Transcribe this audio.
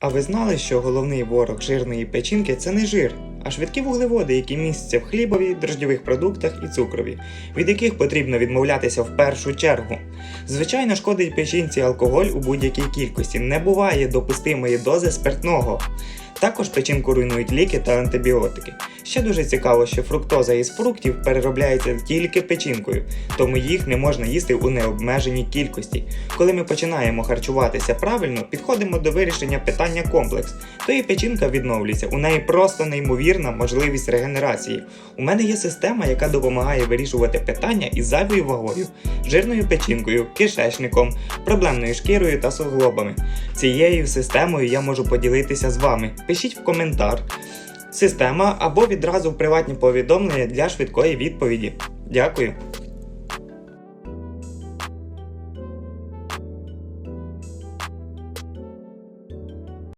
А ви знали, що головний ворог жирної печінки це не жир, а швидкі вуглеводи, які містяться в хлібові, дрожджових продуктах і цукрові, від яких потрібно відмовлятися в першу чергу. Звичайно, шкодить печінці алкоголь у будь-якій кількості, не буває допустимої дози спиртного. Також печінку руйнують ліки та антибіотики. Ще дуже цікаво, що фруктоза із фруктів переробляється тільки печінкою, тому їх не можна їсти у необмеженій кількості. Коли ми починаємо харчуватися правильно, підходимо до вирішення питання комплекс, то і печінка відновлюється. У неї просто неймовірна можливість регенерації. У мене є система, яка допомагає вирішувати питання із зайвою вагою, жирною печінкою, кишечником, проблемною шкірою та суглобами. Цією системою я можу поділитися з вами. Пишіть в коментар система або відразу приватні повідомлення для швидкої відповіді. Дякую.